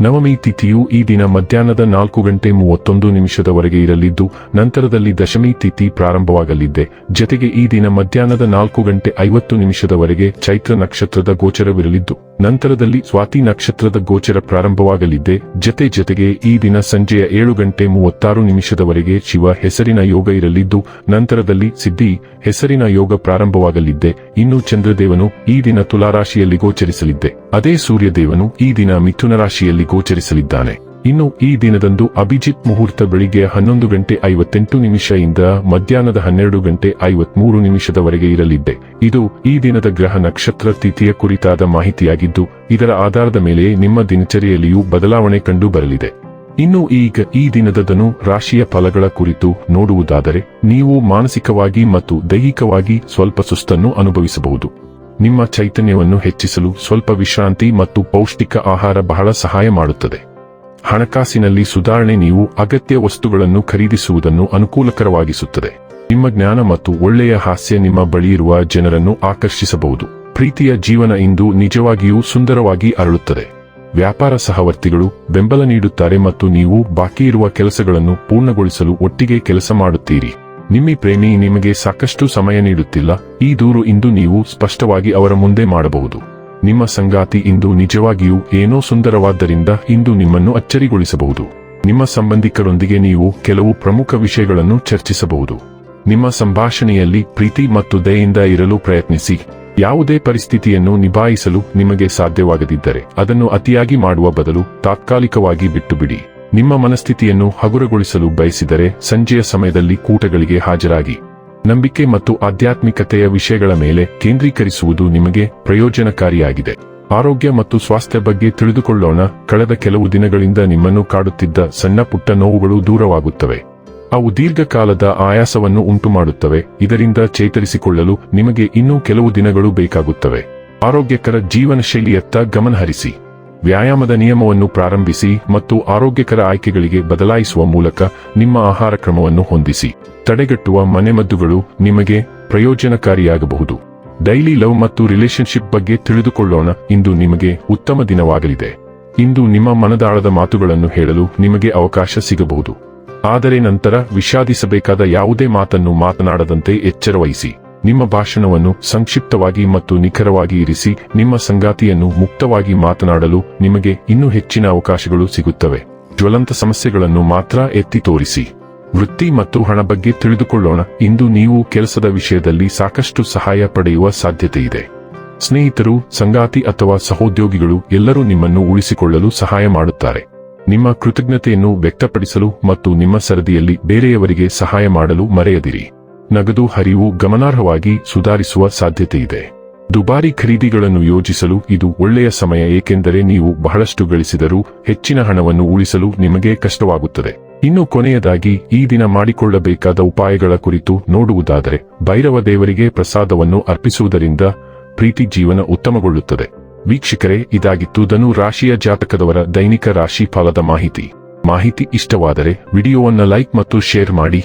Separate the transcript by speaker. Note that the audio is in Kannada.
Speaker 1: ನವಮಿ ತಿಥಿಯು ಈ ದಿನ ಮಧ್ಯಾಹ್ನದ ನಾಲ್ಕು ಗಂಟೆ ಮೂವತ್ತೊಂದು ನಿಮಿಷದವರೆಗೆ ಇರಲಿದ್ದು, ನಂತರದಲ್ಲಿ ದಶಮಿ ತಿಥಿ ಪ್ರಾರಂಭವಾಗಲಿದೆ ಜತೆಗೆ ಈ ದಿನ ಮಧ್ಯಾಹ್ನದ ನಾಲ್ಕು ಗಂಟೆ ಐವತ್ತು ನಿಮಿಷದವರೆಗೆ ಚೈತ್ರ ನಕ್ಷತ್ರದ ಗೋಚರವಿರಲಿದ್ದು ನಂತರದಲ್ಲಿ ಸ್ವಾತಿ ನಕ್ಷತ್ರದ ಗೋಚರ ಪ್ರಾರಂಭವಾಗಲಿದ್ದೆ ಜತೆ ಜತೆಗೆ ಈ ದಿನ ಸಂಜೆಯ ಏಳು ಗಂಟೆ ಮೂವತ್ತಾರು ನಿಮಿಷದವರೆಗೆ ಶಿವ ಹೆಸರಿನ ಯೋಗ ಇರಲಿದ್ದು, ನಂತರದಲ್ಲಿ ಸಿದ್ಧಿ ಹೆಸರಿನ ಯೋಗ ಪ್ರಾರಂಭವಾಗಲಿದ್ದೆ ಇನ್ನು ಚಂದ್ರದೇವನು ಈ ದಿನ ತುಲಾರಾಶಿಯಲ್ಲಿ ಗೋಚರಿಸಲಿದ್ದೆ ಅದೇ ಸೂರ್ಯದೇವನು ಈ ದಿನ ಮಿಥುನ ರಾಶಿಯಲ್ಲಿ ಗೋಚರಿಸಲಿದ್ದಾನೆ. ಇನ್ನು ಈ ದಿನದಂದು ಅಭಿಜಿತ್ ಮುಹೂರ್ತ ಬೆಳಿಗ್ಗೆ ಹನ್ನೊಂದು ಗಂಟೆ ಐವತ್ತೆಂಟು ನಿಮಿಷದಿಂದ ಮಧ್ಯಾಹ್ನದ ಹನ್ನೆರಡು ಗಂಟೆ ಐವತ್ಮೂರು ನಿಮಿಷದವರೆಗೆ ಇರಲಿದ್ದೆ. ಇದು ಈ ದಿನದ ಗ್ರಹ ನಕ್ಷತ್ರ ತಿಥಿಯ ಕುರಿತಾದ ಮಾಹಿತಿಯಾಗಿದ್ದು, ಇದರ ಆಧಾರದ ಮೇಲೆ ನಿಮ್ಮ ದಿನಚರಿಯಲ್ಲಿಯೂ ಬದಲಾವಣೆ ಕಂಡು ಬರಲಿದೆ. ಇನ್ನು ಈಗ ಈ ದಿನದದನು ರಾಶಿಯ ಫಲಗಳ ಕುರಿತು ನೋಡುವುದಾದರೆ, ನೀವು ಮಾನಸಿಕವಾಗಿ ಮತ್ತು ದೈಹಿಕವಾಗಿ ಸ್ವಲ್ಪ ಸುಸ್ತನ್ನು ಅನುಭವಿಸಬಹುದು. ನಿಮ್ಮ ಚೈತನ್ಯವನ್ನು ಹೆಚ್ಚಿಸಲು ಸ್ವಲ್ಪ ವಿಶ್ರಾಂತಿ ಮತ್ತು ಪೌಷ್ಟಿಕ ಆಹಾರ ಬಹಳ ಸಹಾಯ ಮಾಡುತ್ತದೆ. ಹಣಕಾಸಿನಲ್ಲಿ ಸುಧಾರಣೆ ನೀವು ಅಗತ್ಯ ವಸ್ತುಗಳನ್ನು ಖರೀದಿಸುವುದನ್ನು ಅನುಕೂಲಕರವಾಗಿಸುತ್ತದೆ. ನಿಮ್ಮ ಜ್ಞಾನ ಮತ್ತು ಒಳ್ಳೆಯ ಹಾಸ್ಯ ನಿಮ್ಮ ಬಳಿಯಿರುವ ಜನರನ್ನು ಆಕರ್ಷಿಸಬಹುದು. ಪ್ರೀತಿಯ ಜೀವನ ಇಂದು ನಿಜವಾಗಿಯೂ ಸುಂದರವಾಗಿ ಅರಳುತ್ತದೆ. ವ್ಯಾಪಾರ ಸಹವರ್ತಿಗಳು ಬೆಂಬಲ ನೀಡುತ್ತಾರೆ ಮತ್ತು ನೀವು ಬಾಕಿ ಇರುವ ಕೆಲಸಗಳನ್ನು ಪೂರ್ಣಗೊಳಿಸಲು ಒಟ್ಟಿಗೆ ಕೆಲಸ ಮಾಡುತ್ತೀರಿ. ನಿಮ್ಮ ಪ್ರೇಮಿ ನಿಮಗೆ ಸಾಕಷ್ಟು ಸಮಯ ನೀಡುತ್ತಿಲ್ಲ. ಈ ದೂರು ಇಂದು ನೀವು ಸ್ಪಷ್ಟವಾಗಿ ಅವರ ಮುಂದೆ ಮಾಡಬಹುದು. ನಿಮ್ಮ ಸಂಗಾತಿ ಇಂದು ನಿಜವಾಗಿಯೂ ಏನೋ ಸುಂದರವಾದ್ದರಿಂದ ಇಂದು ನಿಮ್ಮನ್ನು ಅಚ್ಚರಿಗೊಳಿಸಬಹುದು. ನಿಮ್ಮ ಸಂಬಂಧಿಕರೊಂದಿಗೆ ನೀವು ಕೆಲವು ಪ್ರಮುಖ ವಿಷಯಗಳನ್ನು ಚರ್ಚಿಸಬಹುದು. ನಿಮ್ಮ ಸಂಭಾಷಣೆಯಲ್ಲಿ ಪ್ರೀತಿ ಮತ್ತು ದಯೆಯಿಂದ ಇರಲು ಪ್ರಯತ್ನಿಸಿ. ಯಾವುದೇ ಪರಿಸ್ಥಿತಿಯನ್ನು ನಿಭಾಯಿಸಲು ನಿಮಗೆ ಸಾಧ್ಯವಾಗದಿದ್ದರೆ ಅದನ್ನು ಅತಿಯಾಗಿ ಮಾಡುವ ಬದಲು ತಾತ್ಕಾಲಿಕವಾಗಿ ಬಿಟ್ಟುಬಿಡಿ. ನಿಮ್ಮ ಮನಸ್ಥಿತಿಯನ್ನು ಹಗುರಗೊಳಿಸಲು ಬಯಸಿದರೆ ಸಂಜೆಯ ಸಮಯದಲ್ಲಿ ಕೂಟಗಳಿಗೆ ಹಾಜರಾಗಿ. ನಂಬಿಕೆ ಮತ್ತು ಆಧ್ಯಾತ್ಮಿಕತೆಯ ವಿಷಯಗಳ ಮೇಲೆ ಕೇಂದ್ರೀಕರಿಸುವುದು ನಿಮಗೆ ಪ್ರಯೋಜನಕಾರಿಯಾಗಿದೆ. ಆರೋಗ್ಯ ಮತ್ತು ಸ್ವಾಸ್ಥ್ಯ ಬಗ್ಗೆ ತಿಳಿದುಕೊಳ್ಳೋಣ. ಕಳೆದ ಕೆಲವು ದಿನಗಳಿಂದ ನಿಮ್ಮನ್ನು ಕಾಡುತ್ತಿದ್ದ ಸಣ್ಣ ಪುಟ್ಟ ನೋವುಗಳು ದೂರವಾಗುತ್ತವೆ. ಅವು ದೀರ್ಘಕಾಲದ ಆಯಾಸವನ್ನು ಉಂಟುಮಾಡುತ್ತವೆ. ಇದರಿಂದ ಚೇತರಿಸಿಕೊಳ್ಳಲು ನಿಮಗೆ ಇನ್ನೂ ಕೆಲವು ದಿನಗಳು ಬೇಕಾಗುತ್ತವೆ. ಆರೋಗ್ಯಕರ ಜೀವನ ಶೈಲಿಯತ್ತ ಗಮನಹರಿಸಿ. ವ್ಯಾಯಾಮದ ನಿಯಮವನ್ನು ಪ್ರಾರಂಭಿಸಿ ಮತ್ತು ಆರೋಗ್ಯಕರ ಆಯ್ಕೆಗಳಿಗೆ ಬದಲಾಯಿಸುವ ಮೂಲಕ ನಿಮ್ಮ ಆಹಾರ ಕ್ರಮವನ್ನು ಹೊಂದಿಸಿ. ತಡೆಗಟ್ಟುವ ಮನೆಮದ್ದುಗಳು ನಿಮಗೆ ಪ್ರಯೋಜನಕಾರಿಯಾಗಬಹುದು. ಡೈಲಿ ಲವ್ ಮತ್ತು ರಿಲೇಶನ್ಶಿಪ್ ಬಗ್ಗೆ ತಿಳಿದುಕೊಳ್ಳೋಣ, ಇಂದು ನಿಮಗೆ ಉತ್ತಮ ದಿನವಾಗಲಿದೆ. ಇಂದು ನಿಮ್ಮ ಮನದಾಳದ ಮಾತುಗಳನ್ನು ಹೇಳಲು ನಿಮಗೆ ಅವಕಾಶ ಸಿಗಬಹುದು. ಆದರೆ ನಂತರ ವಿಷಾದಿಸಬೇಕಾದ ಯಾವುದೇ ಮಾತನ್ನು ಮಾತನಾಡದಂತೆ ಎಚ್ಚರವಹಿಸಿ. ನಿಮ್ಮ ಭಾಷಣವನ್ನು ಸಂಕ್ಷಿಪ್ತವಾಗಿ ಮತ್ತು ನಿಖರವಾಗಿ ಇರಿಸಿ, ನಿಮ್ಮ ಸಂಗಾತಿಯನ್ನು ಮುಕ್ತವಾಗಿ ಮಾತನಾಡಲು ನಿಮಗೆ ಇನ್ನೂ ಹೆಚ್ಚಿನ ಅವಕಾಶಗಳು ಸಿಗುತ್ತವೆ. ಜ್ವಲಂತ ಸಮಸ್ಯೆಗಳನ್ನು ಮಾತ್ರ ಎತ್ತಿ ತೋರಿಸಿ. ವೃತ್ತಿ ಮತ್ತು ಹಣ ಬಗ್ಗೆ ತಿಳಿದುಕೊಳ್ಳೋಣ. ಇಂದು ನೀವು ಕೆಲಸದ ವಿಷಯದಲ್ಲಿ ಸಾಕಷ್ಟು ಸಹಾಯ ಪಡೆಯುವ ಸಾಧ್ಯತೆ ಇದೆ ಸ್ನೇಹಿತರು, ಸಂಗಾತಿ ಅಥವಾ ಸಹೋದ್ಯೋಗಿಗಳು ಎಲ್ಲರೂ ನಿಮ್ಮನ್ನು ಉಳಿಸಿಕೊಳ್ಳಲು ಸಹಾಯ ಮಾಡುತ್ತಾರೆ. ನಿಮ್ಮ ಕೃತಜ್ಞತೆಯನ್ನು ವ್ಯಕ್ತಪಡಿಸಲು ಮತ್ತು ನಿಮ್ಮ ಸರದಿಯಲ್ಲಿ ಬೇರೆಯವರಿಗೆ ಸಹಾಯ ಮಾಡಲು ಮರೆಯದಿರಿ. ನಗದು ಹರಿವು ಗಮನಾರ್ಹವಾಗಿ ಸುಧಾರಿಸುವ ಸಾಧ್ಯತೆಯಿದೆ. ದುಬಾರಿ ಖರೀದಿಗಳನ್ನು ಯೋಜಿಸಲು ಇದು ಒಳ್ಳೆಯ ಸಮಯ ಏಕೆಂದರೆ ನೀವು ಬಹಳಷ್ಟು ಗಳಿಸಿದರೂ ಹೆಚ್ಚಿನ ಹಣವನ್ನು ಉಳಿಸಲು ನಿಮಗೆ ಕಷ್ಟವಾಗುತ್ತದೆ. ಇನ್ನು ಕೊನೆಯದಾಗಿ, ಈ ದಿನ ಮಾಡಿಕೊಳ್ಳಬೇಕಾದ ಉಪಾಯಗಳ ಕುರಿತು ನೋಡುವುದಾದರೆ, ಭೈರವ ದೇವರಿಗೆ ಪ್ರಸಾದವನ್ನು ಅರ್ಪಿಸುವುದರಿಂದ ಪ್ರೀತಿ ಜೀವನ ಉತ್ತಮಗೊಳ್ಳುತ್ತದೆ. ವೀಕ್ಷಕರೇ, ಇದಾಗಿತ್ತು ಧನು ರಾಶಿಯ ಜಾತಕದವರ ದೈನಿಕ ರಾಶಿ ಫಲದ ಮಾಹಿತಿ. ಮಾಹಿತಿ ಇಷ್ಟವಾದರೆ, ವಿಡಿಯೋವನ್ನು ಲೈಕ್ ಮತ್ತು ಶೇರ್ ಮಾಡಿ.